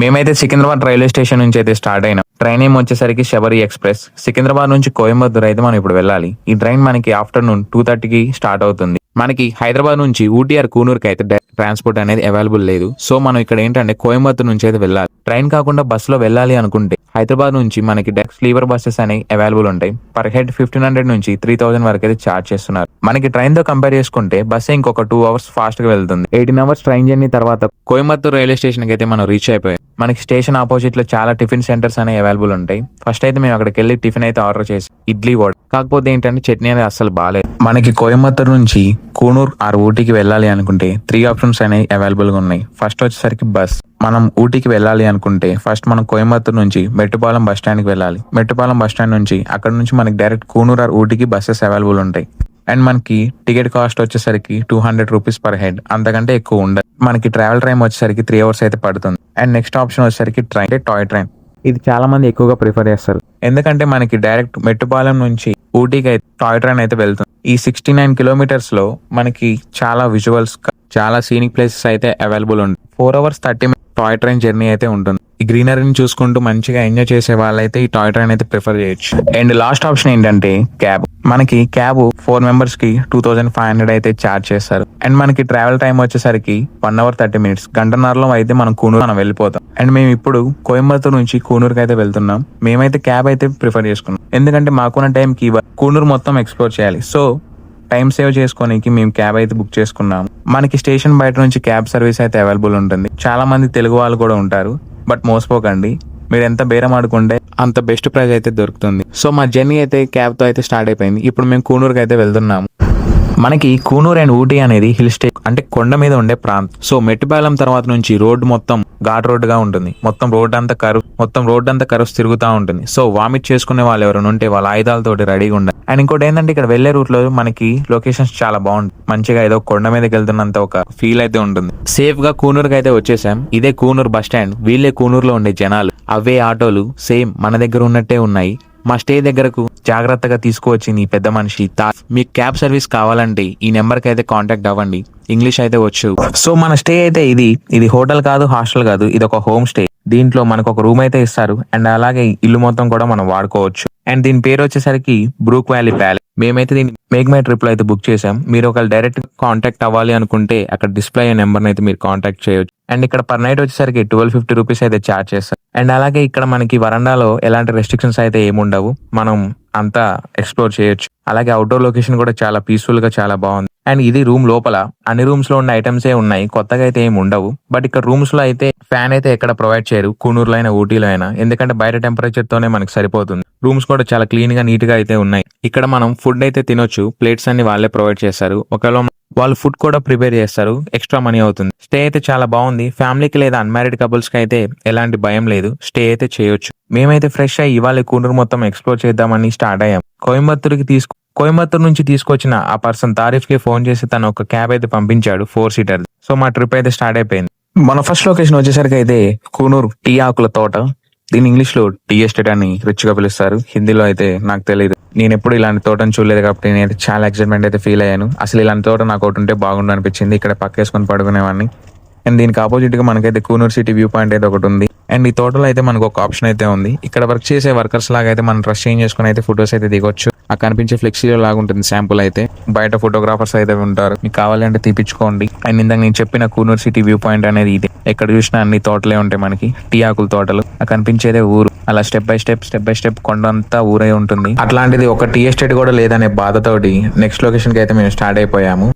మేమైతే Secunderabad railway station నుంచి అయితే స్టార్ట్ అయినాం. ట్రైన్ ఏం వచ్చేసరికి శబరి ఎక్స్ప్రెస్. సికింద్రాబాద్ నుంచి కోయంబత్తూర్ అయితే మనం ఇప్పుడు వెళ్ళాలి. ఈ ట్రైన్ మనకి ఆఫ్టర్నూన్ టూ థర్టీకి స్టార్ట్ అవుతుంది. మనకి హైదరాబాద్ నుంచి ఊటీఆర్ కూనూరుకి అయితే ట్రాన్స్పోర్ట్ అనేది అవైలబుల్ లేదు. సో మనం ఇక్కడ ఏంటంటే కోయంబత్తూర్ నుంచి అయితే వెళ్ళాలి. ట్రైన్ కాకుండా బస్సులో వెళ్ళాలి అనుకుంటే హైదరాబాద్ నుంచి మనకి డెక్స్ స్లీపర్ బస్సెస్ అనేవి అవైలబుల్ ఉంటాయి. పర్ హెడ్ ఫిఫ్టీన్ హండ్రెడ్ నుంచి త్రీ థౌసండ్ వరకు అయితే చార్జ్ చేస్తున్నారు. మనకి ట్రైన్తో కంపేర్ చేసుకుంటే బస్ ఇంకొక టూ అవర్స్ ఫాస్ట్గా వెళ్తుంది. ఎయిటీన్ అవర్స్ ట్రైన్ జర్నీ తర్వాత కోయంబత్తూర్ రైల్వే స్టేషన్కి అయితే మనం రీచ్ అయిపోయాం. మనకి స్టేషన్ ఆపోజిట్లో చాలా టిఫిన్ సెంటర్స్ అనేవి అవైలబుల్ ఉంటాయి. ఫస్ట్ అయితే మేము అక్కడికి వెళ్ళి టిఫిన్ అయితే ఆర్డర్ చేసి ఇడ్లీ వడ కాకపోతే ఏంటంటే చట్నీ అనేది అస్సలు బాగాలేదు. మనకి కోయంబత్తూర్ నుంచి కూనూర్ ఆర్ ఊటీకి వెళ్ళాలి అనుకుంటే త్రీ ఆప్షన్స్ అనేవి అవైలబుల్గా ఉన్నాయి. ఫస్ట్ వచ్చేసరికి బస్ మనం ఊటీకి వెళ్ళాలి అనుకుంటే ఫస్ట్ మనం కోయంబత్తూర్ నుంచి మెట్టుపాలెం బస్ స్టాండ్కి వెళ్ళాలి. మెట్టుపాలెం బస్ స్టాండ్ నుంచి అక్కడ నుంచి మనకి డైరెక్ట్ కూనూర్ ఆర్ ఊటీకి బస్సెస్ అవైలబుల్ ఉంటాయి. అండ్ మనకి టికెట్ కాస్ట్ వచ్చేసరికి two hundred rupees per head అంతకంటే ఎక్కువ ఉండదు. మనకి ట్రావెల్ టైం వచ్చేసరికి త్రీ అవర్స్ అయితే పడుతుంది. అండ్ నెక్స్ట్ ఆప్షన్ వచ్చేసరికి ట్రైన్ అంటే టాయ్ ట్రైన్ ఇది చాలా మంది ఎక్కువగా ప్రిఫర్ చేస్తారు. ఎందుకంటే మనకి డైరెక్ట్ మెట్టుపాలెం నుంచి ఊటీకి అయితే టాయ్ ట్రైన్ అయితే వెళ్తుంది. ఈ సిక్స్టీ నైన్ కిలోమీటర్స్లో మనకి చాలా విజువల్స్ చాలా సీనిక్ ప్లేసెస్ అయితే అవైలబుల్ ఉంది. Four hours thirty toy train journey అయితే ఉంటుంది. ఈ గ్రీనరీని చూసుకుంటూ మంచిగా ఎంజాయ్ చేసే వాళ్ళైతే ఈ టాయ్ ట్రైన్ అయితే ప్రిఫర్ చేయొచ్చు. అండ్ లాస్ట్ ఆప్షన్ ఏంటంటే క్యాబ్ మనకి క్యాబ్ ఫోర్ మెంబర్స్కి టూ థౌసండ్ ఫైవ్ హండ్రెడ్ అయితే చార్జ్ చేస్తారు. అండ్ మనకి ట్రావెల్ టైం వచ్చేసరికి వన్ అవర్ థర్టీ మినిట్స్. గంటన్నరలో అయితే మనం కూనూరు మనం వెళ్ళిపోతాం. అండ్ మేము ఇప్పుడు కోయంబత్తూర్ నుంచి కూనూరుకి అయితే వెళ్తున్నాం. మేమైతే క్యాబ్ అయితే ప్రిఫర్ చేసుకున్నాం. ఎందుకంటే మాకున్న టైంకి కూనూరు మొత్తం ఎక్స్ప్లోర్ చేయాలి. సో టైం సేవ్ చేసుకోనికి మేము క్యాబ్ అయితే బుక్ చేసుకున్నాం మనకి స్టేషన్ బయట నుంచి క్యాబ్ సర్వీస్ అయితే అవైలబుల్ ఉంటుంది. చాలా మంది తెలుగు వాళ్ళు కూడా ఉంటారు. బట్ మోసపోకండి మీరు ఎంత బేరం ఆడుకుంటే అంత బెస్ట్ ప్రైస్ అయితే దొరుకుతుంది. సో మా జర్నీ అయితే క్యాబ్తో అయితే స్టార్ట్ అయిపోయింది. ఇప్పుడు మేము కూనూరుకి అయితే వెళ్తున్నాము. మనకి కూనూరు అండ్ ఊటీ అనేది హిల్ స్టే అంటే కొండ మీద ఉండే ప్రాంతం. సో మెట్టుపాలెం తర్వాత నుంచి రోడ్డు మొత్తం ఘాట్ రోడ్గా ఉంటుంది. మొత్తం రోడ్ అంతా కరువు మొత్తం రోడ్ అంతా కరుస్ తిరుగుతూ ఉంటుంది. సో వామిట్ చేసుకునే వాళ్ళు ఎవరైనా ఉంటే వాళ్ళ ఆయుధాలతోటి రెడీగా ఉండాలి. అండ్ ఇంకోటి ఏంటంటే ఇక్కడ వెళ్ళే రూట్లో మనకి లొకేషన్స్ చాలా బాగుంటుంది మంచిగా ఏదో కొండ మీదకి వెళ్తున్నంత ఒక ఫీల్ అయితే ఉంటుంది. సేఫ్గా కూనూరుకి అయితే వచ్చేసాం. ఇదే కూనూరు బస్ స్టాండ్. వీళ్ళే కూనూరులో ఉండే జనాలు. అవే ఆటోలు సేమ్ మన దగ్గర ఉన్నట్టే ఉన్నాయి. మా స్టే దగ్గరకు జాగ్రత్తగా తీసుకువచ్చింది పెద్ద మనిషి. మీకు క్యాబ్ సర్వీస్ కావాలంటే ఈ నెంబర్కి అయితే కాంటాక్ట్ అవ్వండి. ఇంగ్లీష్ అయితే వచ్చు. సో మన స్టే అయితే ఇది ఇది హోటల్ కాదు హాస్టల్ కాదు ఇది ఒక హోమ్ స్టే. దీంట్లో మనకు ఒక రూమ్ అయితే ఇస్తారు అండ్ అలాగే ఇల్లు మొత్తం కూడా మనం వాడుకోవచ్చు. అండ్ దీని పేరు వచ్చేసరికి బ్రూక్ వ్యాలీ ప్యాలెస్ మేమైతే దీన్ని మేక్ మై ట్రిప్లో అయితే బుక్ చేసాం మీరు ఒకవేళ డైరెక్ట్ కాంటాక్ట్ అవ్వాలి అనుకుంటే అక్కడ డిస్ప్లే అయ్యే నెంబర్ అయితే మీరు కాంటాక్ట్ చేయొచ్చు. అండ్ ఇక్కడ పర్ నైట్ వచ్చేసరికి ట్వెల్వ్ ఫిఫ్టీ రూపీస్ అయితే చార్జ్ చేస్తారు. అండ్ అలాగే ఇక్కడ మనకి వరండాలో ఎలాంటి రెస్ట్రిక్షన్స్ అయితే ఏముండవు మనం అంతా ఎక్స్ప్లోర్ చేయొచ్చు. అలాగే అవుట్డోర్ లొకేషన్ కూడా చాలా పీస్ఫుల్గా చాలా బాగుంది. అండ్ ఇది రూమ్ లోపల. అన్ని రూమ్స్లో ఉన్న ఐటమ్స్ ఏ ఉన్నాయి. కొత్తగా అయితే ఏమి ఉండవు. బట్ ఇక్కడ రూమ్స్లో అయితే ఫ్యాన్ అయితే ఎక్కడ ప్రొవైడ్ చేయరు. కూనూరులో అయినా ఊటీలో అయినా. ఎందుకంటే బయట టెంపరేచర్ తోనే మనకి సరిపోతుంది. రూమ్స్ కూడా చాలా క్లీన్గా నీట్గా అయితే ఉన్నాయి. ఇక్కడ మనం ఫుడ్ అయితే తినొచ్చు. ప్లేట్స్ అన్ని వాళ్ళే ప్రొవైడ్ చేస్తారు. ఒకవేళ వాళ్ళు ఫుడ్ కూడా ప్రిపేర్ చేస్తారు. ఎక్స్ట్రా మనీ అవుతుంది. స్టే అయితే చాలా బాగుంది. ఫ్యామిలీకి లేదా అన్మ్యారీడ్ కపుల్స్కి అయితే ఎలాంటి భయం లేదు. స్టే అయితే చేయొచ్చు. మేమైతే ఫ్రెష్ అయ్యి ఇవాళ కూనూరు మొత్తం ఎక్స్ప్లోర్ చేద్దామని స్టార్ట్ అయ్యాం. కోయంబత్తూరుకి తీసుకు కోయంబత్తూరు నుంచి తీసుకొచ్చిన ఆ పర్సన్ తారీఫ్కి ఫోన్ చేసి తను ఒక క్యాబ్ అయితే పంపించాడు. ఫోర్ సీటర్ సో మా ట్రిప్ అయితే స్టార్ట్ అయిపోయింది. మన ఫస్ట్ లొకేషన్ వచ్చేసరికి అయితే కూనూరు టీ ఆకుల తోట. దీని ఇంగ్లీష్లో టీ ఎస్టేట్ అని రిచ్గా పిలుస్తారు. హిందీలో అయితే నాకు తెలియదు నేను ఎప్పుడు ఇలాంటి తోటను చూడలేదు కాబట్టి నేను చాలా ఎక్సైట్మెంట్ అయితే ఫీల్ అయ్యాను. అసలు ఇలాంటి తోట నాకు ఒకటి ఉంటే బాగుండు అనిపించింది. ఇక్కడ పక్కేసుకొని పడుకునేవాడిని. అండ్ దీనికి ఆపోజిట్గా మనకైతే కూనూరు సిటీ వ్యూ పాయింట్ అయితే ఒకటి ఉంది. అండ్ ఈ తోటలో అయితే మనకు ఒక ఆప్షన్ అయితే ఉంది. ఇక్కడ వర్క్ చేసే వర్కర్స్ లాగా అయితే మనం డ్రెస్ చేంజ్ చేసుకుని అయితే ఫొటోస్ అయితే దిగొచ్చు. ఆ కనిపించే ఫ్లెక్సీలో లాగా ఉంటుంది శాంపుల్ అయితే. బయట ఫోటోగ్రాఫర్స్ అయితే ఉంటారు. మీకు కావాలంటే తీపించుకోండి అండ్ ఇందాక నేను చెప్పిన కూనూరు సిటీ వ్యూ పాయింట్ అనేది ఇదే. ఎక్కడ చూసినా అన్ని తోటలే ఉంటాయి మనకి. టీ ఆకుల తోటలు. ఆ కనిపించేదే ఊరు. అలా step by step step by step కొండంతా ఊరే ఉంటుంది. అట్లాంటిది ఒక టీ ఎస్టేట్ కూడా లేదనే బాధతోటి నెక్స్ట్ లొకేషన్కి అయితే మేము స్టార్ట్ అయిపోయాము.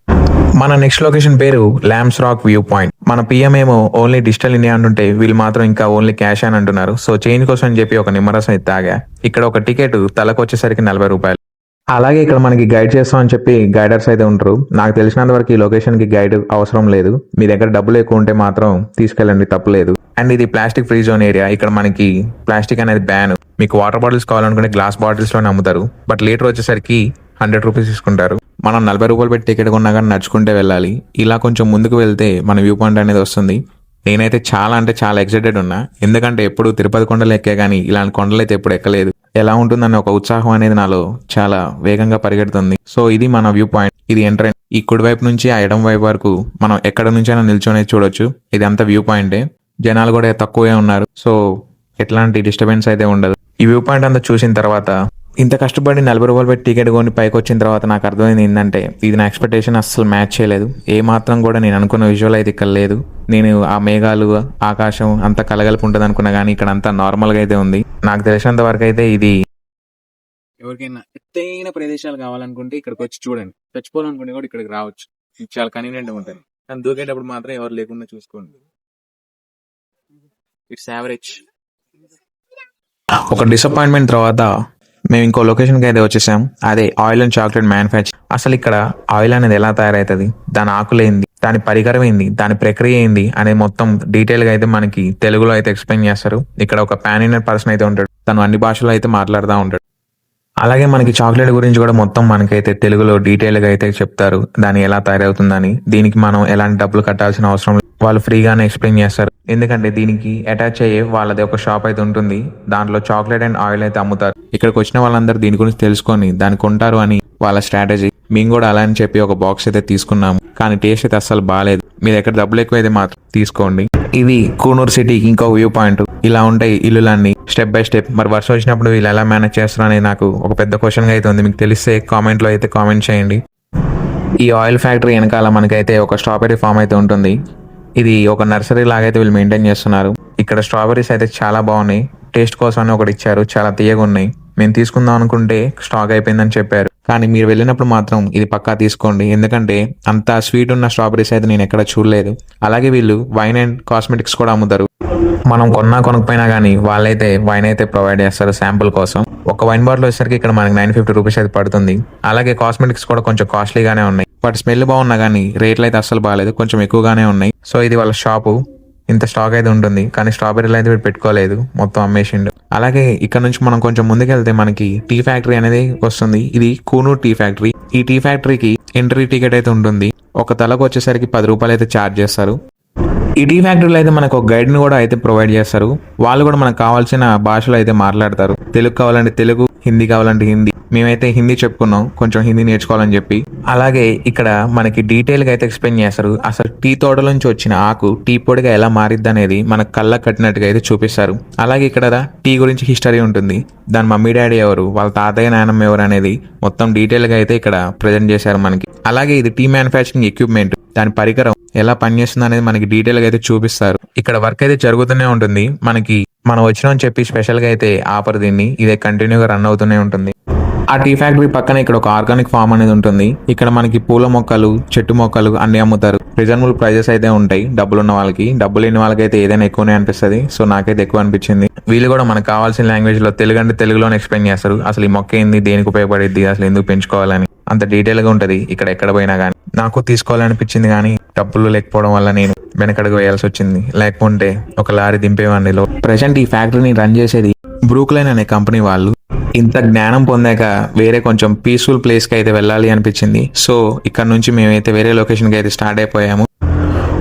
మన నెక్స్ట్ లొకేషన్ పేరు ల్యామ్స్ రాక్ వ్యూ పాయింట్ మన పిఎం ఏమో ఓన్లీ డిజిటల్ ఇండియా అంటుంటే వీళ్ళు మాత్రం ఇంకా ఓన్లీ క్యాష్ అని అంటున్నారు. సో చేంజ్ కోసం అని చెప్పి ఒక నిమ్మరసం అయితే తాగా. ఇక్కడ ఒక టికెట్ తలకు వచ్చేసరికి నలభై రూపాయలు. అలాగే ఇక్కడ మనకి గైడ్ చేస్తాం అని చెప్పి గైడర్స్ అయితే ఉంటారు. నాకు తెలిసినంత వరకు ఈ లొకేషన్కి గైడ్ అవసరం లేదు. మీ దగ్గర డబ్బులు ఎక్కువ ఉంటే మాత్రం తీసుకెళ్ళండి తప్పలేదు. అండ్ ఇది ప్లాస్టిక్ ఫ్రీ జోన్ ఏరియా ఇక్కడ మనకి ప్లాస్టిక్ అనేది బ్యాన్ మీకు వాటర్ బాటిల్స్ కావాలనుకుంటే గ్లాస్ బాటిల్స్లోనే అమ్ముతారు. బట్ లీటర్ వచ్చేసరికి హండ్రెడ్ రూపీస్ తీసుకుంటారు. మనం నలభై రూపాయలు పెట్టి టికెట్ కొన్నా కానీ నడుచుకుంటే వెళ్ళాలి. ఇలా కొంచెం ముందుకు వెళ్తే మన వ్యూ పాయింట్ అనేది వస్తుంది. నేనైతే చాలా అంటే చాలా ఎక్సైటెడ్ ఉన్నా. ఎందుకంటే ఎప్పుడు తిరుపతి కొండలు ఎక్కే కానీ ఇలాంటి కొండలు అయితే ఎప్పుడు ఎక్కలేదు. ఎలా ఉంటుందనే ఒక ఉత్సాహం అనేది నాలో చాలా వేగంగా పరిగెడుతుంది. సో ఇది మన వ్యూ పాయింట్. ఇది ఎంట్రెన్స్. ఈ కుడి వైపు నుంచి ఆ ఎడం వైపు వరకు మనం ఎక్కడ నుంచైనా నిల్చొని చూడొచ్చు. ఇది అంతా వ్యూ పాయింటే. జనాలు కూడా తక్కువే ఉన్నారు. సో ఎట్లాంటి డిస్టర్బెన్స్ అయితే ఉండదు. ఈ వ్యూ పాయింట్ అంతా చూసిన తర్వాత ఇంత కష్టపడి నలభై రూపాయలు పెట్టి టికెట్ కొని పైకి వచ్చిన తర్వాత నాకు అర్థమైంది ఏంటంటే ఇది నా ఎక్స్పెక్టేషన్ అస్సలు మ్యాచ్ చేయలేదు. ఏ మాత్రం కూడా నేను అనుకున్న విజువల్ అయితే ఇక్కడ లేదు. నేను ఆ మేఘాలు ఆకాశం అంతా కలగలిపి ఉంటుంది అనుకున్నా కానీ ఇక్కడ అంతా నార్మల్గా అయితే ఉంది. నాకు తెలిసినంత వరకు అయితే ఇది ఎవరికైనా ఎత్తైన ప్రదేశాలు కావాలనుకుంటే ఇక్కడికి వచ్చి చూడండి. చచ్చిపోవాలనుకుంటే కూడా ఇక్కడికి రావచ్చు. చాలా కన్వీనియంట్ ఉంటుంది. కానీ దూకేటప్పుడు మాత్రం ఎవరు లేకుండా చూసుకోండి. ఇట్స్ యావరేజ్ ఒక డిసప్పాయింట్మెంట్ తర్వాత మేము ఇంకో లొకేషన్కి అయితే వచ్చేసాం. అదే ఆయిల్ అండ్ చాక్లెట్ మ్యానుఫ్యాక్చర్ అసలు ఇక్కడ ఆయిల్ అనేది ఎలా తయారవుతుంది దాని ఆకులు ఏంది? దాని పరికరం ఏంది? దాని ప్రక్రియ ఏంది? అనేది మొత్తం డీటెయిల్గా అయితే మనకి తెలుగులో అయితే ఎక్స్ప్లెయిన్ చేస్తారు. ఇక్కడ ఒక పాన్ ఇండియన్ పర్సన్ అయితే ఉంటాడు. తను అన్ని భాషలో అయితే మాట్లాడుతూ ఉంటాడు. అలాగే మనకి చాక్లెట్ గురించి కూడా మొత్తం మనకైతే తెలుగులో డీటెయిల్గా అయితే చెప్తారు. దాని ఎలా తయారవుతుందని. దీనికి మనం ఎలాంటి డబ్బులు కట్టాల్సిన అవసరం వాళ్ళు ఫ్రీగానే ఎక్స్ప్లెయిన్ చేస్తారు. ఎందుకంటే దీనికి అటాచ్ అయ్యే వాళ్ళది ఒక షాప్ అయితే ఉంటుంది. దాంట్లో చాక్లెట్ అండ్ ఆయిల్ అయితే అమ్ముతారు. ఇక్కడికి వచ్చిన వాళ్ళందరూ దీని గురించి తెలుసుకొని దాన్ని కొంటారు అని వాళ్ళ స్ట్రాటజీ. మేము కూడా అలా అని చెప్పి ఒక బాక్స్ అయితే తీసుకున్నాము. కానీ టేస్ట్ అయితే అస్సలు బాగాలేదు మీ దగ్గర డబ్బులు ఎక్కువ అయితే మాత్రం తీసుకోండి. ఇది కూనూరు సిటీకి ఇంకో వ్యూ పాయింట్. ఇలా ఉంటాయి ఇల్లులన్నీ. Step by step. మరి వర్షం వచ్చినప్పుడు వీళ్ళు ఎలా మేనేజ్ చేస్తారు అనేది నాకు ఒక పెద్ద క్వశ్చన్గా అయితే ఉంది. మీకు తెలిస్తే కామెంట్లో అయితే కామెంట్ చేయండి. ఈ ఆయిల్ ఫ్యాక్టరీ వెనకాల మనకైతే ఒక స్ట్రాబెరీ ఫామ్ అయితే ఉంటుంది. ఇది ఒక నర్సరీ లాగైతే వీళ్ళు మెయింటైన్ చేస్తున్నారు. ఇక్కడ స్ట్రాబెరీస్ అయితే చాలా బాగున్నాయి. టేస్ట్ కోసం అని ఒకటి ఇచ్చారు. చాలా తీయగా ఉన్నాయి. మేము తీసుకుందాం అనుకుంటే స్టాక్ అయిపోయిందని చెప్పారు. కానీ మీరు వెళ్ళినప్పుడు మాత్రం ఇది పక్కా తీసుకోండి. ఎందుకంటే అంత స్వీట్ ఉన్న స్ట్రాబెరీస్ అయితే నేను ఎక్కడ చూడలేదు. అలాగే వీళ్ళు వైన్ అండ్ కాస్మెటిక్స్ కూడా అమ్ముతారు. మనం కొన్నా కొనకపోయినా కానీ వాళ్ళైతే వైన్ అయితే ప్రొవైడ్ చేస్తారు శాంపుల్ కోసం. ఒక వైన్ బాటిల్ వచ్చేసరికి ఇక్కడ మనకి నైన్ ఫిఫ్టీ రూపీస్ అయితే పడుతుంది. అలాగే కాస్మెటిక్స్ కూడా కొంచెం కాస్ట్లీగానే ఉన్నాయి. వాటి స్మెల్ బాగున్నా కానీ రేట్లు అయితే అస్సలు బాగాలేదు కొంచెం ఎక్కువగానే ఉన్నాయి. సో ఇది వాళ్ళ షాపు. ఇంత స్టాక్ అయితే ఉంటుంది. కానీ స్ట్రాబెర్రీలు అయితే పెట్టుకోలేదు. మొత్తం అమ్మేసిండు. అలాగే ఇక్కడ నుంచి మనం కొంచెం ముందుకెళ్తే మనకి టీ ఫ్యాక్టరీ అనేది వస్తుంది. ఇది కూనూర్ టీ ఫ్యాక్టరీ. ఈ టీ ఫ్యాక్టరీకి ఎంట్రీ టికెట్ అయితే ఉంటుంది. ఒక తలకు వచ్చేసరికి పది రూపాయలు అయితే ఛార్జ్ చేస్తారు. ఈ టీ ఫ్యాక్టరీలో అయితే మనకు ఒక గైడ్ని కూడా అయితే ప్రొవైడ్ చేస్తారు. వాళ్ళు కూడా మనకు కావాల్సిన భాషలో అయితే మాట్లాడతారు. తెలుగు కావాలంటే తెలుగు హిందీ కావాలంటే హిందీ. మేమైతే హిందీ చెప్పుకున్నాం. కొంచెం హిందీ నేర్చుకోవాలని చెప్పి. అలాగే ఇక్కడ మనకి డీటెయిల్గా అయితే ఎక్స్ప్లెయిన్ చేస్తారు. అసలు టీ తోటల నుంచి వచ్చిన ఆకు టీ పొడిగా ఎలా మారిద్ది అనేది మన కళ్ళ కట్టినట్టుగా అయితే చూపిస్తారు. అలాగే ఇక్కడ టీ గురించి హిస్టరీ ఉంటుంది. దాని మమ్మీ డాడీ ఎవరు వాళ్ళ తాతయ్య నాయనమ్మ ఎవరు అనేది మొత్తం డీటెయిల్గా అయితే ఇక్కడ ప్రజెంట్ చేశారు మనకి. అలాగే ఇది టీ మ్యానుఫ్యాక్చరింగ్ ఎక్విప్మెంట్. దాని పరికరం ఎలా పనిచేస్తుంది అనేది మనకి డీటెయిల్గా అయితే చూపిస్తారు. ఇక్కడ వర్క్ అయితే జరుగుతూనే ఉంటుంది. మనకి మనం వచ్చినామని చెప్పి స్పెషల్గా అయితే ఆపరు దీన్ని ఇదే కంటిన్యూగా రన్ అవుతూనే ఉంటుంది. ఆ టీ ఫ్యాక్టరీ పక్కన ఇక్కడ ఒక ఆర్గానిక్ ఫామ్ అనేది ఉంటుంది. ఇక్కడ మనకి పూల మొక్కలు చెట్టు మొక్కలు అన్ని అమ్ముతారు. రీజనబుల్ ప్రైజెస్ అయితే ఉంటాయి. డబ్బులు ఉన్న వాళ్ళకి. డబ్బులు లేని వాళ్ళకైతే ఏదైనా ఎక్కువనే అనిపిస్తుంది. సో నాకైతే ఎక్కువ అనిపించింది. వీళ్ళు కూడా మనకు కావాల్సిన లాంగ్వేజ్లో తెలుగు అంటే తెలుగులోనే ఎక్స్ప్లెయిన్ చేస్తారు. అసలు ఈ మొక్క ఏంది? దేనికి ఉపయోగపడేది అసలు ఎందుకు పెంచుకోవాలని. అంత డీటెయిల్గా ఉంటది. ఇక్కడ ఎక్కడ పోయినా కానీ నాకు తీసుకోవాలనిపించింది కానీ డబ్బులు లేకపోవడం వల్ల నేను వెనకడుగు వేయాల్సి వచ్చింది లేకుంటే ఒక లారీ దింపేవాడిని ప్రజెంట్ ఈ ఫ్యాక్టరీని రన్ చేసేది బ్రూక్లైన్ అనే కంపెనీ వాళ్ళు. ఇంత జ్ఞానం పొందాక వేరే కొంచెం పీస్ఫుల్ ప్లేస్కి అయితే వెళ్ళాలి అనిపించింది. సో ఇక్కడ నుంచి మేమైతే వేరే లొకేషన్కి అయితే స్టార్ట్ అయిపోయాము.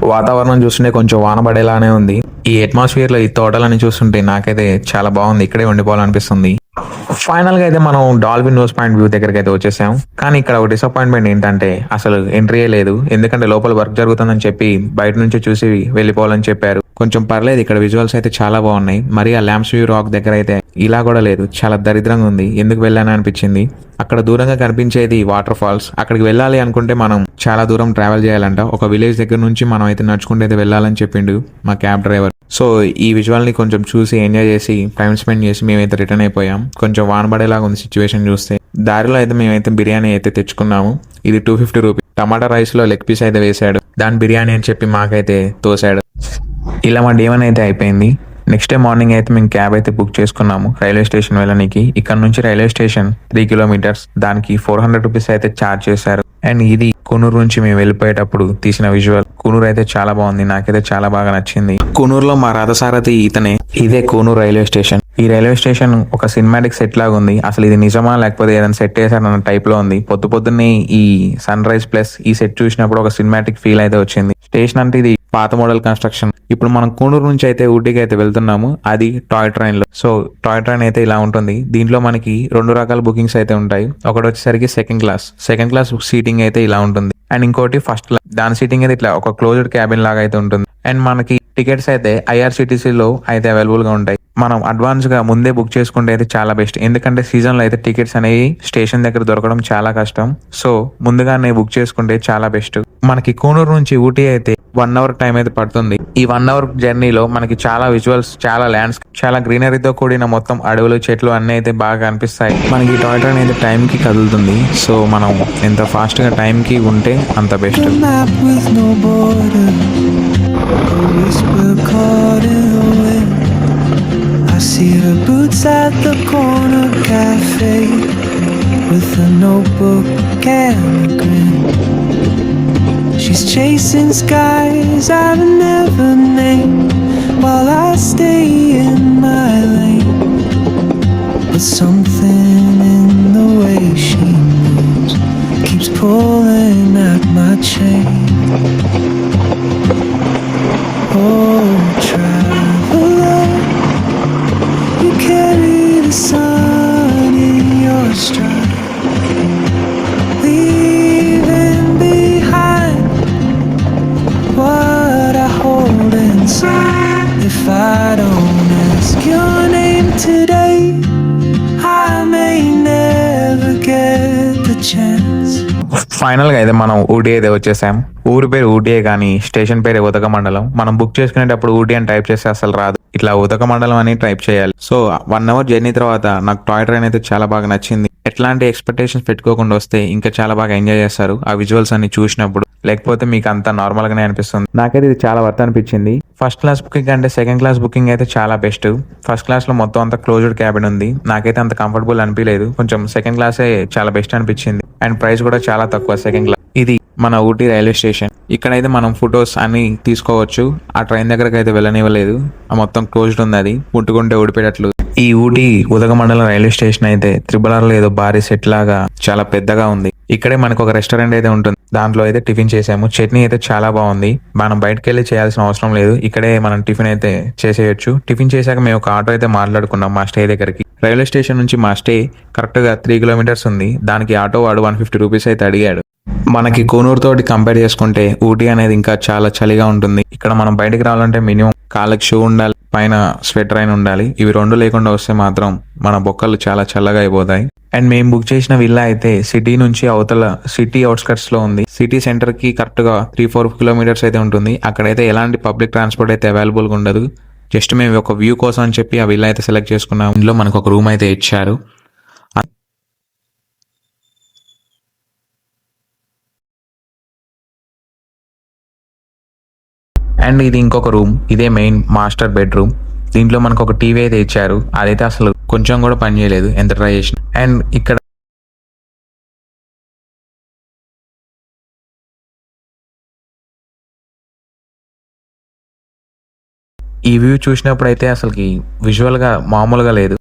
వాతావరణం చూస్తుంటే కొంచెం వాన పడేలానే ఉంది. ఈ అట్మాస్ఫియర్లో ఈ తోటలని చూస్తుంటే నాకైతే చాలా బాగుంది. ఇక్కడే ఉండిపోవాలనిపిస్తుంది. ఫైనల్గా అయితే మనం డాల్బిన్ నోస్ పాయింట్ వ్యూ దగ్గరికి అయితే వచ్చేసాం. కానీ ఇక్కడ ఒక డిసప్పాయింట్మెంట్ ఏంటంటే అసలు ఎంట్రీయే లేదు. ఎందుకంటే లోపల వర్క్ జరుగుతుందని చెప్పి బయట నుంచి చూసి వెళ్ళిపోవాలని చెప్పారు. కొంచెం పర్లేదు ఇక్కడ విజువల్స్ అయితే చాలా బాగున్నాయి. మరి ఆ ల్యాంప్స్ వ్యూ రాక్ దగ్గర అయితే ఇలా కూడా లేదు. చాలా దరిద్రంగా ఉంది. ఎందుకు వెళ్ళాను అనిపించింది అక్కడ దూరంగా కనిపించేది వాటర్ ఫాల్స్. అక్కడికి వెళ్ళాలి అనుకుంటే మనం చాలా దూరం ట్రావెల్ చేయాలంట. ఒక విలేజ్ దగ్గర నుంచి మనం అయితే నడుచుకుంటే అయితే వెళ్ళాలని చెప్పిండు మా క్యాబ్ డ్రైవర్. సో ఈ విజువల్ని కొంచెం చూసి ఎంజాయ్ చేసి టైం స్పెండ్ చేసి మేమైతే రిటర్న్ అయిపోయాం. కొంచెం వాన పడేలాగా ఉంది సిచ్యువేషన్ చూస్తే. దారిలో అయితే మేమైతే బిర్యానీ అయితే తెచ్చుకున్నాము. ఇది టూ ఫిఫ్టీ రూపీస్ టమాటా రైస్లో లెగ్ పీస్ అయితే వేశాడు. దాని బిర్యానీ అని చెప్పి మాకైతే తోసాడు ఇలా మా డేవన్ అయితే అయిపోయింది. నెక్స్ట్ డే మార్నింగ్ అయితే మేము క్యాబ్ అయితే బుక్ చేసుకున్నాము. రైల్వే స్టేషన్ వెళ్ళడానికి ఇక్కడ నుంచి రైల్వే స్టేషన్ త్రీ కిలోమీటర్స్ దానికి ఫోర్ హండ్రెడ్ రూపీస్ అయితే ఛార్జ్ చేశారు. అండ్ ఇది కొనూరు నుంచి మేము వెళ్ళిపోయేటప్పుడు తీసిన విజువల్ కొనూరు అయితే చాలా బాగుంది. నాకైతే చాలా బాగా నచ్చింది. కొనూరులో మా రథసారథి ఇతనే. ఇదే కోనూరు రైల్వే స్టేషన్. ఈ రైల్వే స్టేషన్ ఒక సినిమాటిక్ సెట్ లాగా ఉంది. అసలు ఇది నిజమా లేకపోతే ఏదైనా సెట్ వేసారన్న టైప్లో ఉంది. పొద్దు పొద్దున్నే ఈ సన్ రైజ్ ప్లస్ ఈ సెట్ చూసినప్పుడు ఒక సినిమాటిక్ ఫీల్ అయితే వచ్చింది. స్టేషన్ అంటే ఇది పాత మోడల్ కన్స్ట్రక్షన్ ఇప్పుడు మనం కూనూరు నుంచి అయితే ఊటీకి అయితే వెళ్తున్నాము. అది టాయ్ ట్రైన్లో. సో టాయ్ ట్రైన్ అయితే ఇలా ఉంటుంది. దీంట్లో మనకి రెండు రకాల బుకింగ్స్ అయితే ఉంటాయి. ఒకటి వచ్చేసరికి second class second class seating అయితే ఇలా ఉంటుంది. అండ్ ఇంకోటి ఫస్ట్ దాని సీటింగ్ అయితే ఇట్లా ఒక క్లోజ్డ్ క్యాబిన్ లాగా అయితే ఉంటుంది. అండ్ మనకి టికెట్స్ అయితే ఐఆర్సిటీసీలో లో అయితే అవైలబుల్గా ఉంటాయి. మనం అడ్వాన్స్గా ముందే బుక్ చేసుకుంటే అయితే చాలా బెస్ట్ ఎందుకంటే సీజన్లో అయితే టికెట్స్ అనేవి స్టేషన్ దగ్గర దొరకడం చాలా కష్టం. సో ముందుగానే బుక్ చేసుకుంటే చాలా బెస్ట్ మనకి కూనూరు నుంచి ఊటీ అయితే వన్ అవర్ టైం అయితే పడుతుంది. ఈ వన్ అవర్ జర్నీలో మనకి చాలా విజువల్స్ చాలా ల్యాండ్స్ చాలా గ్రీనరీతో కూడిన మొత్తం అడవులు చెట్లు అన్నీ అయితే బాగా కనిపిస్తాయి. మనకి ఈ టాయ్ ట్రైన్ అయితే టైం కి కదులుతుంది. సో మనం ఎంత ఫాస్ట్గా టైం కి ఉంటే అంత best. I see boots at the corner cafe with a notebook and a grin. She's chasing skies I've never named while I stay in my lane. But something ఫైనల్గా అయితే మనం ఊటీ అయితే వచ్చేసాం. ఊరి పేరు ఊటీయే కానీ స్టేషన్ పేరు ఉదక మండలం. మనం బుక్ చేసుకునేటప్పుడు ఊటీ అని టైప్ చేస్తే అసలు రాదు. ఇట్లా ఉదక మండలం అని టైప్ చేయాలి. సో వన్ అవర్ జర్నీ తర్వాత నాకు టాయ్ ట్రైన్ అయితే చాలా బాగా నచ్చింది. ఎట్లాంటి ఎక్స్పెక్టేషన్స్ పెట్టుకోకుండా వస్తే ఇంకా చాలా బాగా ఎంజాయ్ చేస్తారు. ఆ విజువల్స్ అన్ని చూసినప్పుడు లేకపోతే మీకు అంత నార్మల్ గానే అనిపిస్తుంది. నాకైతే ఇది చాలా వర్త్ అనిపించింది. ఫస్ట్ క్లాస్ బుకింగ్ అంటే సెకండ్ క్లాస్ బుకింగ్ అయితే చాలా బెస్ట్. ఫస్ట్ క్లాస్లో మొత్తం అంతా క్లోజ్డ్ క్యాబిన్ ఉంది. నాకైతే అంత కంఫర్టబుల్ అనిపించలేదు. కొంచెం సెకండ్ క్లాసే చాలా బెస్ట్ అనిపించింది. అండ్ ప్రైస్ కూడా చాలా తక్కువ సెకండ్ క్లాస్ ఇది మన ఊటీ రైల్వే స్టేషన్. ఇక్కడైతే మనం ఫొటోస్ అన్ని తీసుకోవచ్చు. ఆ ట్రైన్ దగ్గరకు అయితే వెళ్ళనివ్వలేదు. ఆ మొత్తం క్లోజ్డ్ ఉంది అది. ముట్టుకుంటే ఊడిపోయేటట్లు. ఈ ఊటీ ఉదగమండలం రైల్వే స్టేషన్ అయితే త్రిబులార్లో ఏదో భారీ సెట్ లాగా చాలా పెద్దగా ఉంది. ఇక్కడే మనకు ఒక రెస్టారెంట్ అయితే ఉంటుంది. దాంట్లో అయితే టిఫిన్ చేసాము. చట్నీ అయితే చాలా బాగుంది. మనం బయటకు వెళ్ళి చేయాల్సిన అవసరం లేదు. ఇక్కడే మనం టిఫిన్ అయితే చేసేయచ్చు. టిఫిన్ చేశాక మేము ఒక ఆటో అయితే మాట్లాడుకున్నాం మా స్టే దగ్గరికి. రైల్వే స్టేషన్ నుంచి మా స్టే కరెక్ట్గా త్రీ కిలోమీటర్స్ ఉంది. దానికి ఆటో వాడు వన్ ఫిఫ్టీ రూపీస్ అయితే అడిగాడు. మనకి కోనూరు తోటి కంపేర్ చేసుకుంటే ఊటీ అనేది ఇంకా చాలా చలిగా ఉంటుంది. ఇక్కడ మనం బయటికి రావాలంటే మినిమం కాళ్ళకి షూ ఉండాలి పైన స్వెటర్ అయిన ఉండాలి. ఇవి రెండు లేకుండా వస్తే మాత్రం మన బొక్కలు చాలా చల్లగా అయిపోతాయి. అండ్ మేము బుక్ చేసిన విల్లా అయితే సిటీ నుంచి అవతల సిటీ అవుట్స్కట్స్లో ఉంది. సిటీ సెంటర్కి కరెక్ట్గా త్రీ ఫోర్ కిలోమీటర్స్ అయితే ఉంటుంది. అక్కడైతే ఎలాంటి పబ్లిక్ ట్రాన్స్పోర్ట్ అయితే అవైలబుల్గా ఉండదు. జస్ట్ మేము ఒక వ్యూ కోసం అని చెప్పి ఆ విల్లా అయితే సెలెక్ట్ చేసుకున్నాం. ఇందులో మనకు ఒక రూమ్ అయితే ఇచ్చారు. అండ్ ఇది ఇంకొక రూమ్ ఇదే మెయిన్ మాస్టర్ బెడ్రూమ్ దీంట్లో మనకు ఒక టీవీ అయితే ఇచ్చారు. అదైతే అసలు కొంచెం కూడా పని చేయలేదు. ఎంత ట్రై చేసిన. అండ్ ఇక్కడ ఈ వ్యూ చూసినప్పుడు అయితే అసలుకి విజువల్గా మామూలుగా లేదు.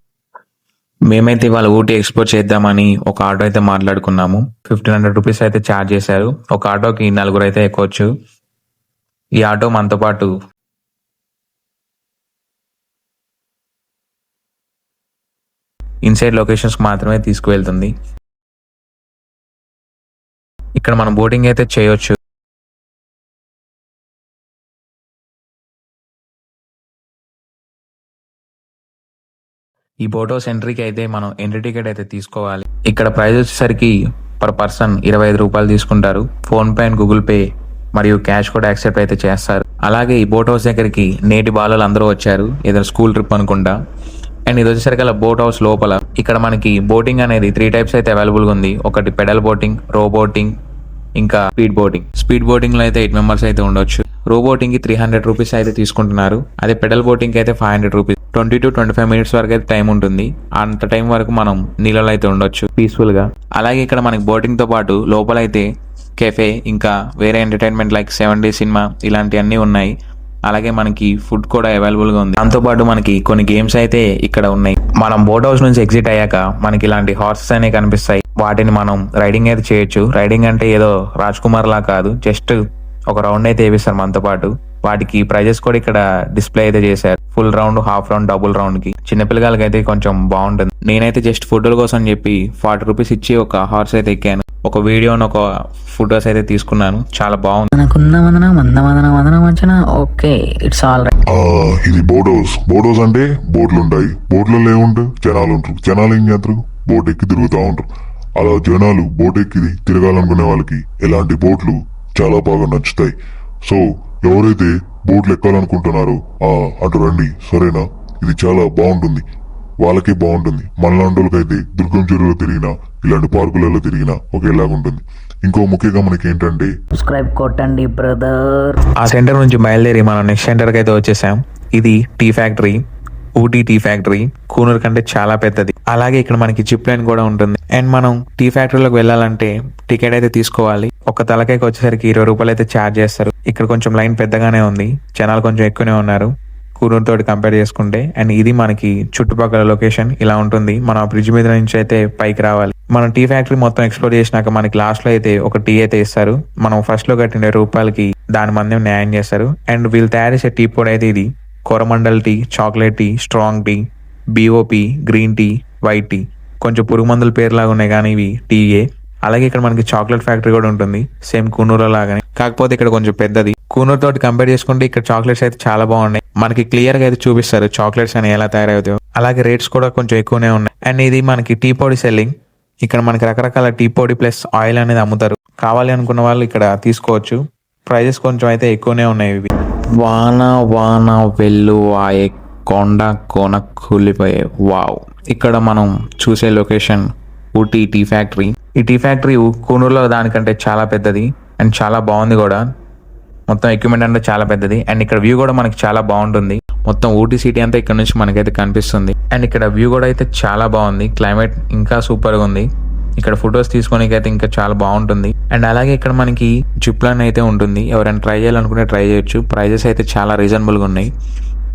మేమైతే ఇవాళ ఊటీ ఎక్స్ప్లోర్ చేద్దామని ఒక ఆటో అయితే మాట్లాడుకున్నాము. ఫిఫ్టీన్ హండ్రెడ్ రూపీస్ అయితే ఛార్జ్ చేశారు. ఒక ఆటోకి నలుగురు అయితే ఎక్కొచ్చు. ఈ ఆటో మనతో పాటు ఇన్సైడ్ లొకేషన్స్కి మాత్రమే తీసుకువెళ్తుంది. ఇక్కడ మనం బోటింగ్ అయితే చేయొచ్చు. ఈ బోటోస్ ఎంట్రీకి అయితే మనం ఎంట్రీ టికెట్ అయితే తీసుకోవాలి. ఇక్కడ ప్రైస్ వచ్చేసరికి పర్ పర్సన్ ఇరవై ఐదు రూపాయలు తీసుకుంటారు. PhonePe and Google Pay మరియు క్యాష్ కూడా యాక్సెప్ట్ అయితే చేస్తారు. అలాగే ఈ బోట్ హౌస్ దగ్గరికి నేటి బాలలు అందరూ వచ్చారు. ఏదైనా స్కూల్ ట్రిప్ అనుకుంటా. అండ్ ఇది వచ్చేసరికి అలా బోట్ హౌస్ లోపల. ఇక్కడ మనకి బోటింగ్ అనేది త్రీ టైప్స్ అయితే అవైలబుల్ ఉంది. ఒకటి పెడల్ బోటింగ్ రో బోటింగ్ ఇంకా స్పీడ్ బోటింగ్ స్పీడ్ బోటింగ్లో అయితే ఎయిట్ మెంబర్స్ అయితే ఉండొచ్చు. రో బోటింగ్కి త్రీ హండ్రెడ్ రూపీస్ అయితే తీసుకుంటున్నారు. అదే పెడల్ బోటింగ్కి అయితే five hundred rupees twenty to twenty five minutes వరకు అయితే టైం ఉంటుంది. అంత టైం వరకు మనం నీళ్ళలో అయితే ఉండొచ్చు. పీస్ఫుల్గా. అలాగే ఇక్కడ మనకి బోటింగ్తో పాటు లోపల అయితే కెఫే ఇంకా వేరే entertainment like seven D cinema ఇలాంటివన్నీ ఉన్నాయి. అలాగే మనకి ఫుడ్ కూడా అవైలబుల్గా ఉంది. దాంతోపాటు మనకి కొన్ని గేమ్స్ అయితే ఇక్కడ ఉన్నాయి. మనం బోట్ హౌస్ నుంచి ఎగ్జిట్ అయ్యాక మనకి ఇలాంటి హార్సెస్ అనేవి కనిపిస్తాయి. వాటిని మనం రైడింగ్ అయితే చేయొచ్చు. రైడింగ్ అంటే ఏదో రాజ్ కుమార్ లా కాదు. జస్ట్ ఒక రౌండ్ అయితే వేపిస్తారు మనతో పాటు. వాటికి ప్రైజెస్ కూడా ఇక్కడ డిస్ప్లే అయితే చేశారు. Full round half round double రౌండ్కి. చిన్నపిల్లలకి అయితే కొంచెం బాగుంటుంది. నేనైతే జస్ట్ ఫోటోల కోసం చెప్పి ఫార్టీ రూపీస్ ఇచ్చి ఒక హార్స్ అయితే ఎక్కాను. ఒక వీడియోని ఒక ఫొటోస్ అయితే తీసుకున్నాను. చాలా బాగుంది. మనకున్న వందన వంద వందన వందన వంచన ఓకే ఇట్స్ ఆల్ రైట్ ఆ, ఇది బోట్ హౌస్ అంటే బోట్లు ఉంటాయి బోట్లలో ఏముంటాయి జనాలు ఉంటారు జనాలు ఏం చేస్తారు? బోట్ ఎక్కి తిరుగుతూ ఉంటారు. అలా జనాలు బోట్ ఎక్కి తిరగాలనుకునే వాళ్ళకి ఇలాంటి బోట్లు చాలా బాగా నచ్చుతాయి. సో ఎవరైతే బోట్లు ఎక్కాలనుకుంటున్నారో ఆ, అటు రండి. సరేనా? ఇది చాలా బాగుంటుంది. వాళ్ళకి బాగుంటుంది. మనలాంటి వాళ్ళకైతే దుర్గం చెరువులో తిరిగినా ఇలాంటి పార్కులలో తిరిగినా ఒకేలాగా ఉంటుంది ఇంకో ముఖ్య గమనిక ఏంటంటే సబ్స్క్రైబ్ కొట్టండి బ్రదర్ ఆ సెంటర్ నుంచి బయలుదేరి మనం నెక్స్ట్ సెంటర్కి అయితే వచ్చేసాం. ఇది tea factory Ooty tea factory. Coonoor కంటే చాలా పెద్దది. అలాగే ఇక్కడ మనకి జిప్ లైన్ కూడా ఉంటుంది. అండ్ మనం టీ ఫ్యాక్టరీలోకి వెళ్ళాలంటే టికెట్ అయితే తీసుకోవాలి. ఒక తలకాయకి వచ్చేసరికి ఇరవై రూపాయలు అయితే ఛార్జ్ చేస్తారు. ఇక్కడ కొంచెం లైన్ పెద్దగానే ఉంది. జనాలు కొంచెం ఎక్కువనే ఉన్నారు. కూనూరు తోటి కంపేర్ చేసుకుంటే అండ్ ఇది మనకి చుట్టుపక్కల లొకేషన్ ఇలా ఉంటుంది. మనం ఆ బ్రిడ్జ్ మీద నుంచి అయితే పైకి రావాలి. మనం టీ ఫ్యాక్టరీ మొత్తం ఎక్స్ప్లోర్ చేసినాక మనకి లాస్ట్లో అయితే ఒక టీ అయితే ఇస్తారు. మనం ఫస్ట్లో కట్టిన రూపాయలకి దాని మందే న్యాయం చేస్తారు. అండ్ వీళ్ళు తయారు చేసే టీ పొడి అయితే ఇది. Coromandel tea chocolate tea strong tea BOP green tea white tea కొంచెం పురుగు మందుల పేరులాగా ఉన్నాయి కానీ ఇవి టీయే అలాగే ఇక్కడ మనకి చాక్లెట్ ఫ్యాక్టరీ కూడా ఉంటుంది. సేమ్ కూనూరు లాగానే. కాకపోతే ఇక్కడ కొంచెం పెద్దది. కూనూరు తోటి కంపేర్ చేసుకుంటే ఇక్కడ చాక్లెట్స్ అయితే చాలా బాగున్నాయి. మనకి క్లియర్గా అయితే చూపిస్తారు చాక్లెట్స్ అని ఎలా తయారవుతాయో. అలాగే రేట్స్ కూడా కొంచెం ఎక్కువనే ఉన్నాయి. అండ్ ఇది మనకి టీ పొడి సెల్లింగ్ ఇక్కడ మనకి రకరకాల టీ పొడి ప్లస్ ఆయిల్ అనేది అమ్ముతారు. కావాలి అనుకున్న వాళ్ళు ఇక్కడ తీసుకోవచ్చు. ప్రైజెస్ కొంచెం అయితే ఎక్కువనే ఉన్నాయి ఇవి. వాన వాన వెళ్ళు వాయే కొండ కోన కూలిపోయే. వావ్ ఇక్కడ మనం చూసే లొకేషన్ ఊటీ టీ ఫ్యాక్టరీ ఈ టీ ఫ్యాక్టరీ కూనూరులో దానికంటే చాలా పెద్దది. అండ్ చాలా బాగుంది కూడా. మొత్తం ఎక్విప్మెంట్ అంటే చాలా పెద్దది. అండ్ ఇక్కడ వ్యూ కూడా మనకి చాలా బాగుంటుంది. మొత్తం ఊటీ సిటీ అంతా ఇక్కడ నుంచి మనకైతే కనిపిస్తుంది. అండ్ ఇక్కడ వ్యూ కూడా అయితే చాలా బాగుంది. క్లైమేట్ ఇంకా సూపర్గా ఉంది. ఇక్కడ ఫొటోస్ తీసుకోనికి అయితే ఇంకా చాలా బాగుంటుంది. అండ్ అలాగే ఇక్కడ మనకి జిప్ లైన్ అయితే ఉంటుంది. ఎవరైనా ట్రై చేయాలనుకుంటే ట్రై చేయొచ్చు. ప్రైజెస్ అయితే చాలా రీజనబుల్గా ఉన్నాయి.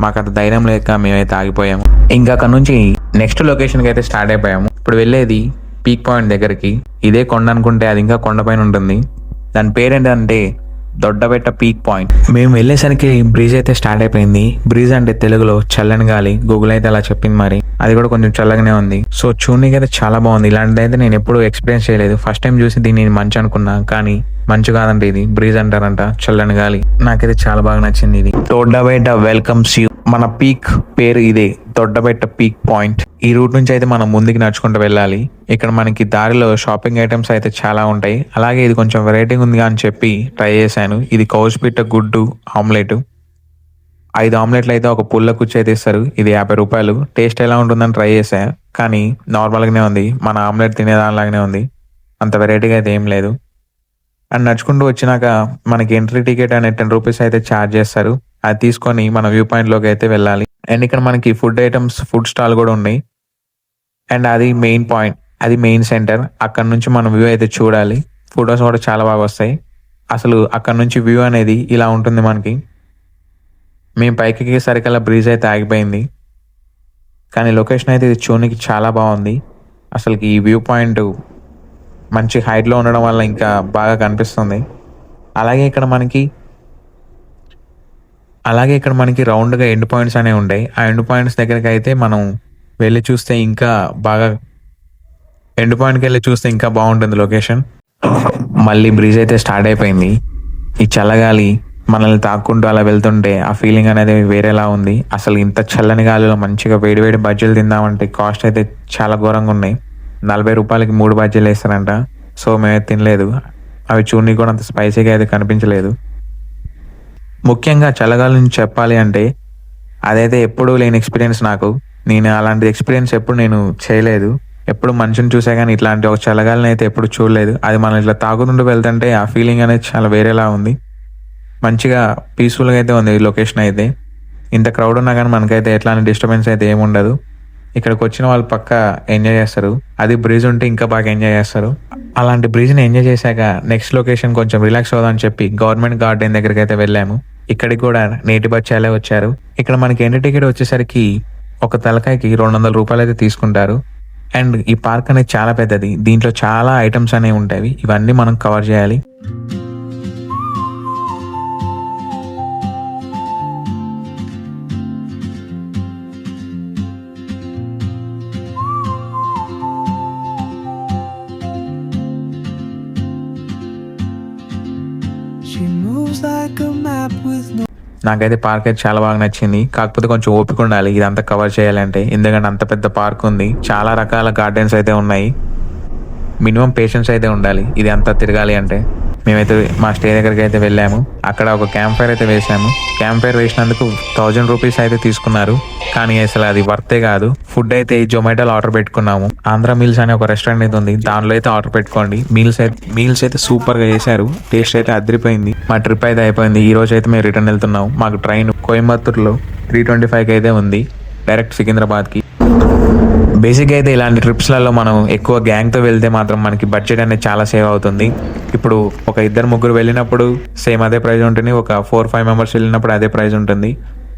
మాకు అంత ధైర్యం లేక మేమైతే ఆగిపోయాము. ఇంకా అక్కడ నుంచి నెక్స్ట్ లొకేషన్కి అయితే స్టార్ట్ అయిపోయాము. ఇప్పుడు వెళ్ళేది పీక్ పాయింట్ దగ్గరికి. ఇదే కొండ అనుకుంటే అది ఇంకా కొండపైన ఉంటుంది. దాని పేరేంటంటే దొడ్డబెట్ట పీక్ పాయింట్ మేము వెళ్ళేసరికి బ్రీజ్ అయితే స్టార్ట్ అయిపోయింది. బ్రీజ్ అంటే తెలుగులో చల్లని గాలి. గూగుల్ అయితే అలా చెప్పింది మరి. అది కూడా కొంచెం చల్లగానే ఉంది. సో చూడడానికి అయితే చాలా బాగుంది. ఇలాంటిది అయితే నేను ఎప్పుడు ఎక్స్పీరియన్స్ చేయలేదు. ఫస్ట్ టైం చూసి దీన్ని మంచి అనుకున్నా. కానీ మంచి కాదంట ఇది. బ్రీజ్ అంటారంట. చల్లని గాలి. నాకైతే చాలా బాగా నచ్చింది ఇది. దొడ్డబెట్ట వెల్కమ్స్ యూ మన పీక్ పేరు ఇదే. దొడ్డబెట్ట పీక్ పాయింట్ ఈ రూట్ నుంచి అయితే మనం ముందుకు నడుచుకుంటూ వెళ్ళాలి. ఇక్కడ మనకి దారిలో షాపింగ్ ఐటమ్స్ అయితే చాలా ఉంటాయి. అలాగే ఇది కొంచెం వెరైటీగా ఉంది అని చెప్పి ట్రై చేశాను. ఇది కౌజ్పిట్ట గుడ్డు ఆమ్లెట్. ఐదు ఆమ్లెట్లు అయితే ఒక పుల్ల కుచ్చి అయితే ఇస్తారు. ఇది యాభై రూపాయలు. టేస్ట్ ఎలా ఉంటుందని ట్రై చేశా. కానీ నార్మల్గానే ఉంది. మన ఆమ్లెట్ తినేదానిలాగానే ఉంది. అంత వెరైటీగా అయితే ఏం లేదు. అండ్ నడుచుకుంటూ వచ్చినాక మనకి ఎంట్రీ టికెట్ అనే టెన్ రూపీస్ అయితే ఛార్జ్ చేస్తారు. అది తీసుకొని మన వ్యూ పాయింట్లోకి అయితే వెళ్ళాలి. అండ్ ఇక్కడ మనకి ఫుడ్ ఐటమ్స్ ఫుడ్ స్టాల్ కూడా ఉన్నాయి. అండ్ అది మెయిన్ పాయింట్ అది మెయిన్ సెంటర్ అక్కడ నుంచి మనం వ్యూ అయితే చూడాలి. ఫొటోస్ కూడా చాలా బాగా వస్తాయి. అసలు అక్కడ నుంచి వ్యూ అనేది ఇలా ఉంటుంది మనకి. మేము పైకి ఎక్కేసరికల్లా బ్రిడ్జ్ అయితే ఆగిపోయింది. కానీ లొకేషన్ అయితే ఇది చూనికి చాలా బాగుంది. అసలుకి ఈ వ్యూ పాయింట్ మంచి హైట్లో ఉండడం వల్ల ఇంకా బాగా కనిపిస్తుంది. అలాగే ఇక్కడ మనకి అలాగే ఇక్కడ మనకి రౌండ్గా ఎండ్ పాయింట్స్ అనేవి ఉంటాయి. ఆ ఎండ్ పాయింట్స్ దగ్గరికి అయితే మనం వెళ్ళి చూస్తే ఇంకా బాగా ఎండ్ పాయింట్కి వెళ్ళి చూస్తే ఇంకా బాగుంటుంది లొకేషన్. మళ్ళీ బ్రిడ్జ్ అయితే స్టార్ట్ అయిపోయింది. ఈ చల్లగాలి మనల్ని తాక్కుంటూ అలా వెళ్తుంటే ఆ ఫీలింగ్ అనేది వేరేలా ఉంది. అసలు ఇంత చల్లని గాలిలో మంచిగా వేడి వేడి బజ్జీలు తిందామంటే కాస్ట్ అయితే చాలా ఘోరంగా ఉన్నాయి. నలభై రూపాయలకి మూడు బజ్జీలు వేస్తారంట. సో మేమైతే తినలేదు. అవి చూడని కూడా అంత స్పైసీగా అయితే కనిపించలేదు. ముఖ్యంగా చల్లగాలి నుంచి చెప్పాలి అంటే అదైతే ఎప్పుడూ లేని ఎక్స్పీరియన్స్ నాకు. నేను అలాంటి ఎక్స్పీరియన్స్ ఎప్పుడు నేను చేయలేదు. ఎప్పుడు మనిషిని చూసా కానీ ఇట్లాంటి ఒక చల్లగాలిని అయితే ఎప్పుడు చూడలేదు. అది మనం ఇట్లా తాగుతుంటూ వెళ్తుంటే ఆ ఫీలింగ్ అనేది చాలా వేరేలా ఉంది. మంచిగా పీస్ఫుల్గా అయితే ఉంది ఈ లొకేషన్ అయితే. ఇంత క్రౌడ్ ఉన్నా కానీ మనకైతే ఎట్లాంటి డిస్టర్బెన్స్ అయితే ఏముండదు. ఉండదు ఇక్కడికి వచ్చిన వాళ్ళు పక్క ఎంజాయ్ చేస్తారు. అది బ్రిడ్జ్ ఉంటే ఇంకా బాగా ఎంజాయ్ చేస్తారు. అలాంటి బ్రిడ్జ్ని ఎంజాయ్ చేశాక నెక్స్ట్ లొకేషన్ కొంచెం రిలాక్స్ అవుదామని చెప్పి గవర్నమెంట్ గార్డెన్ దగ్గరికి అయితే వెళ్ళాము. ఇక్కడికి కూడా నేటి బచ్చాలే వచ్చారు. ఇక్కడ మనకి ఎంటర్ టికెట్ వచ్చేసరికి ఒక తలకాయకి రెండు వందల రూపాయలు అయితే తీసుకుంటారు. అండ్ ఈ పార్క్ అనేది చాలా పెద్దది. దీంట్లో చాలా ఐటమ్స్ అనేవి ఉంటాయి. ఇవన్నీ మనం కవర్ చేయాలి. నాకైతే పార్క్ అయితే చాలా బాగా నచ్చింది. కాకపోతే కొంచెం ఓపిక ఉండాలి. ఇదంతా కవర్ చేయాలంటే. ఎందుకంటే అంత పెద్ద పార్క్ ఉంది. చాలా రకాల గార్డెన్స్ అయితే ఉన్నాయి. మినిమం పేషెన్స్ అయితే ఉండాలి. ఇది అంతా తిరగాలి అంటే. మేమైతే మా స్టే దగ్గరికి అయితే వెళ్ళాము. అక్కడ ఒక క్యాంప్ ఫైర్ అయితే వేసాము క్యాంప్ ఫైర్ వేసినందుకు థౌజండ్ రూపీస్ అయితే తీసుకున్నారు. కానీ అసలు అది వర్తే కాదు. ఫుడ్ అయితే జొమాటోలో ఆర్డర్ పెట్టుకున్నాము. ఆంధ్ర మీల్స్ అనే ఒక రెస్టారెంట్ అయితే ఉంది. దానిలో అయితే ఆర్డర్ పెట్టుకోండి. మీల్స్ అయితే మీల్స్ అయితే సూపర్గా చేశారు. టేస్ట్ అయితే అదిరిపోయింది. మా ట్రిప్ అయితే అయిపోయింది. ఈ రోజు అయితే మేము రిటర్న్ వెళ్తున్నాం మాకు ట్రైన్ కోయంబత్తూర్లో త్రీ ట్వంటీ ఫైవ్కి అయితే ఉంది. డైరెక్ట్ సికింద్రాబాద్కి. బేసిక్ అయితే ఇలాంటి ట్రిప్స్లలో మనం ఎక్కువ గ్యాంగ్తో వెళ్తే మాత్రం మనకి బడ్జెట్ అనేది చాలా సేవ్ అవుతుంది. ఇప్పుడు ఒక ఇద్దరు ముగ్గురు వెళ్ళినప్పుడు సేమ్ అదే ప్రైస్ ఉంటుంది. ఒక ఫోర్ ఫైవ్ మెంబర్స్ వెళ్ళినప్పుడు అదే ప్రైస్ ఉంటుంది.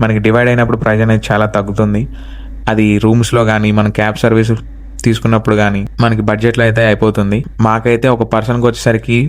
మనకి డివైడ్ అయినప్పుడు ప్రైస్ అనేది చాలా తగ్గుతుంది. అది రూమ్స్లో కానీ మన క్యాబ్ సర్వీస్ తీసుకున్నప్పుడు కానీ మనకి బడ్జెట్లో అయితే అయిపోతుంది. మాకైతే ఒక పర్సన్కి వచ్చేసరికి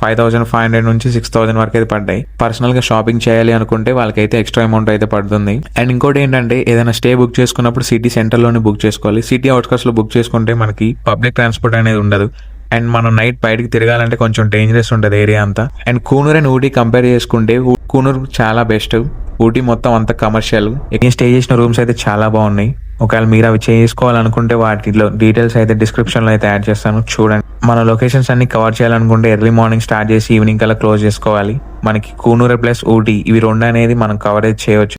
ఫైవ్ థౌసండ్ ఫైవ్ హండ్రెడ్ నుంచి సిక్స్ థౌసండ్ వరకు అయితే పడ్డాయి. పర్సనల్గా షాపింగ్ చేయాలి అనుకుంటే వాళ్ళకైతే ఎక్స్ట్రా అమౌంట్ అయితే పడుతుంది. అండ్ ఇంకోటి ఏంటంటే ఏదైనా స్టే బుక్ చేసుకున్నప్పుడు సిటీ సెంటర్లోనే బుక్ చేసుకోవాలి. సిటీ అవుట్స్కట్స్లో బుక్ చేసుకుంటే మనకి పబ్లిక్ ట్రాన్స్పోర్ట్ అనేది ఉండదు. అండ్ మనం నైట్ బయటకు తిరగాలంటే కొంచెం డేంజరస్ ఉంటుంది ఏరియా అంతా. And Coonoor and Ooty compare చేసుకుంటే కూనూరు చాలా బెస్ట్ ఊటీ మొత్తం అంత కమర్షియల్ నేను స్టే చేసిన రూమ్స్ అయితే చాలా బాగున్నాయి. ఒకవేళ మీరు అవి చేసుకోవాలనుకుంటే వాటిలో డీటెయిల్స్ అయితే డిస్క్రిప్షన్లో అయితే యాడ్ చేస్తాను. చూడండి. మన లొకేషన్స్ అన్ని కవర్ చేయాలనుకుంటే ఎర్లీ మార్నింగ్ స్టార్ట్ చేసి ఈవినింగ్ కల్లా క్లోజ్ చేసుకోవాలి. మనకి కూనూరు ప్లస్ ఊటీ ఇవి రెండు అనేది మనం కవరేజ్ చేయవచ్చు.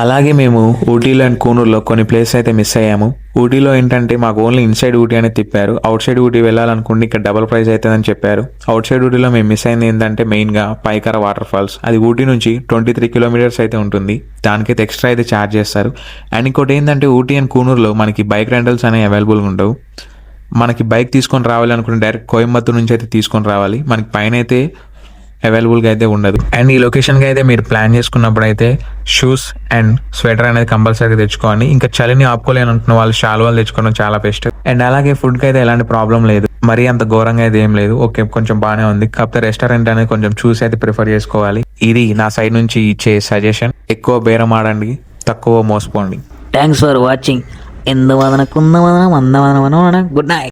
అలాగే మేము ఊటీలో అండ్ కూనూరులో కొన్ని ప్లేస్ అయితే మిస్ అయ్యాము. ఊటీలో ఏంటంటే మాకు ఓన్లీ ఇన్సైడ్ ఊటీ అనేది తిప్పారు. అవుట్ సైడ్ ఊటీ వెళ్ళాలనుకుంటే ఇక్కడ డబల్ ప్రైస్ అవుతుందని చెప్పారు. అవుట్ సైడ్ ఊటీలో మేము మిస్ అయింది ఏంటంటే మెయిన్గా పైకర వాటర్ ఫాల్స్ అది ఊటీ నుంచి ట్వంటీ త్రీ కిలోమీటర్స్ అయితే ఉంటుంది. దానికైతే ఎక్స్ట్రా అయితే ఛార్జ్ చేస్తారు. అండ్ ఇంకోటి ఏంటంటే ఊటీ అండ్ కూనూరులో మనకి బైక్ రెంటల్స్ అనేవి అవైలబుల్గా ఉండవు. మనకి బైక్ తీసుకొని రావాలి అనుకుంటే డైరెక్ట్ కోయంబత్తూర్ నుంచి అయితే తీసుకొని రావాలి. మనకి పైన అయితే అవైలబుల్గా అయితే ఉండదు. అండ్ ఈ లొకేషన్కి అయితే మీరు ప్లాన్ చేసుకున్నప్పుడు అయితే షూస్ అండ్ స్వెటర్ అనేది కంపల్సరీగా తెచ్చుకోండి ఇంకా చలిని ఆపుకోలేని అనుకున్న వాళ్ళు శాలువాలు తెచ్చుకోవడం చాలా బెస్ట్ అండ్ అలాగే ఫుడ్కి అయితే ఎలాంటి ప్రాబ్లం లేదు. మరీ అంత ఘోరంగా అయితే ఏం లేదు. ఓకే కొంచెం బాగానే ఉంది. కాకపోతే రెస్టారెంట్ అనేది కొంచెం చూసి అయితే ప్రిఫర్ చేసుకోవాలి. ఇది నా సైడ్ నుంచి ఇచ్చే సజెషన్ ఎక్కువ బేరం ఆడండి తక్కువ మోసపోండి. థ్యాంక్స్ ఫర్ వాచింగ్ ఎందు వదన కుంద గుడ్ నైట్